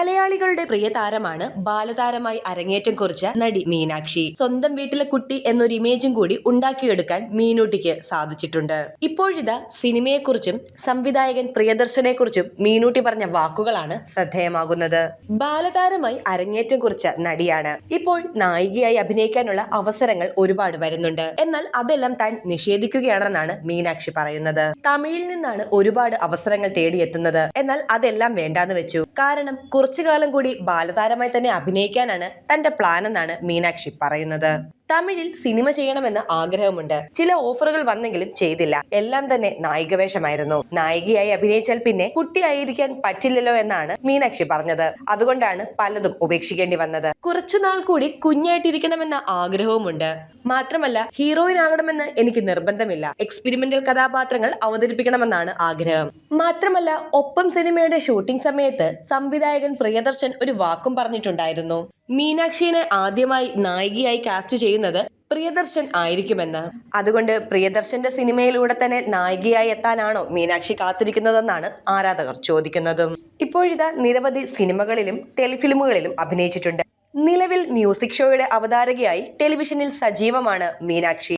മലയാളികളുടെ പ്രിയ താരമാണ് ബാലതാരമായി അരങ്ങേറ്റം കുറിച്ച നടി മീനാക്ഷി. സ്വന്തം വീട്ടിലെ കുട്ടി എന്നൊരു ഇമേജും കൂടി ഉണ്ടാക്കിയെടുക്കാൻ മീനൂട്ടിക്ക് സാധിച്ചിട്ടുണ്ട്. ഇപ്പോഴിതാ സിനിമയെക്കുറിച്ചും സംവിധായകൻ പ്രിയദർശനെ കുറിച്ചും മീനൂട്ടി പറഞ്ഞ വാക്കുകളാണ് ശ്രദ്ധേയമാകുന്നത്. ബാലതാരമായി അരങ്ങേറ്റം കുറിച്ച നടിയാണ്. ഇപ്പോൾ നായികയായി അഭിനയിക്കാനുള്ള അവസരങ്ങൾ ഒരുപാട് വരുന്നുണ്ട്. എന്നാൽ അതെല്ലാം താൻ നിഷേധിക്കുകയാണെന്നാണ് മീനാക്ഷി പറയുന്നത്. തമിഴിൽ നിന്നാണ് ഒരുപാട് അവസരങ്ങൾ തേടിയെത്തുന്നത്. എന്നാൽ അതെല്ലാം വേണ്ടാന്ന് വെച്ചു. കാരണം കുറച്ചു കാലം കൂടി ബാലതാരമായി തന്നെ അഭിനയിക്കാനാണ് തന്റെ പ്ലാൻ എന്നാണ് മീനാക്ഷി പറയുന്നത്. തമിഴിൽ സിനിമ ചെയ്യണമെന്ന് ആഗ്രഹമുണ്ട്. ചില ഓഫറുകൾ വന്നെങ്കിലും ചെയ്തില്ല. എല്ലാം തന്നെ നായിക വേഷമായിരുന്നു നായികയായി അഭിനയിച്ചാൽ പിന്നെ കുട്ടിയായിരിക്കാൻ പറ്റില്ലല്ലോ എന്നാണ് മീനാക്ഷി പറഞ്ഞത്. അതുകൊണ്ടാണ് പലതും ഉപേക്ഷിക്കേണ്ടി വന്നത്. കുറച്ചുനാൾ കൂടി കുഞ്ഞായിട്ടിരിക്കണമെന്ന ആഗ്രഹവുമുണ്ട്. മാത്രമല്ല ഹീറോയിൻ ആകണമെന്ന് എനിക്ക് നിർബന്ധമില്ല. എക്സ്പെരിമെന്റൽ കഥാപാത്രങ്ങൾ അവതരിപ്പിക്കണമെന്നാണ് ആഗ്രഹം. മാത്രമല്ല ഒപ്പം സിനിമയുടെ ഷൂട്ടിംഗ് സമയത്ത് സംവിധായകൻ പ്രിയദർശൻ ഒരു വാക്കും പറഞ്ഞിട്ടുണ്ടായിരുന്നു. മീനാക്ഷിനെ ആദ്യമായി നായികയായി കാസ്റ്റ് ചെയ്യുന്നത് പ്രിയദർശൻ ആയിരിക്കുമെന്ന്. അതുകൊണ്ട് പ്രിയദർശന്റെ സിനിമയിലൂടെ തന്നെ നായികയായി എത്താനാണോ മീനാക്ഷി കാത്തിരിക്കുന്നതെന്നാണ് ആരാധകർ ചോദിക്കുന്നതും. ഇപ്പോഴിതാ നിരവധി സിനിമകളിലും ടെലിഫിലിമുകളിലും അഭിനയിച്ചിട്ടുണ്ട്. നിലവിൽ മ്യൂസിക് ഷോയുടെ അവതാരകയായി ടെലിവിഷനിൽ സജീവമാണ് മീനാക്ഷി.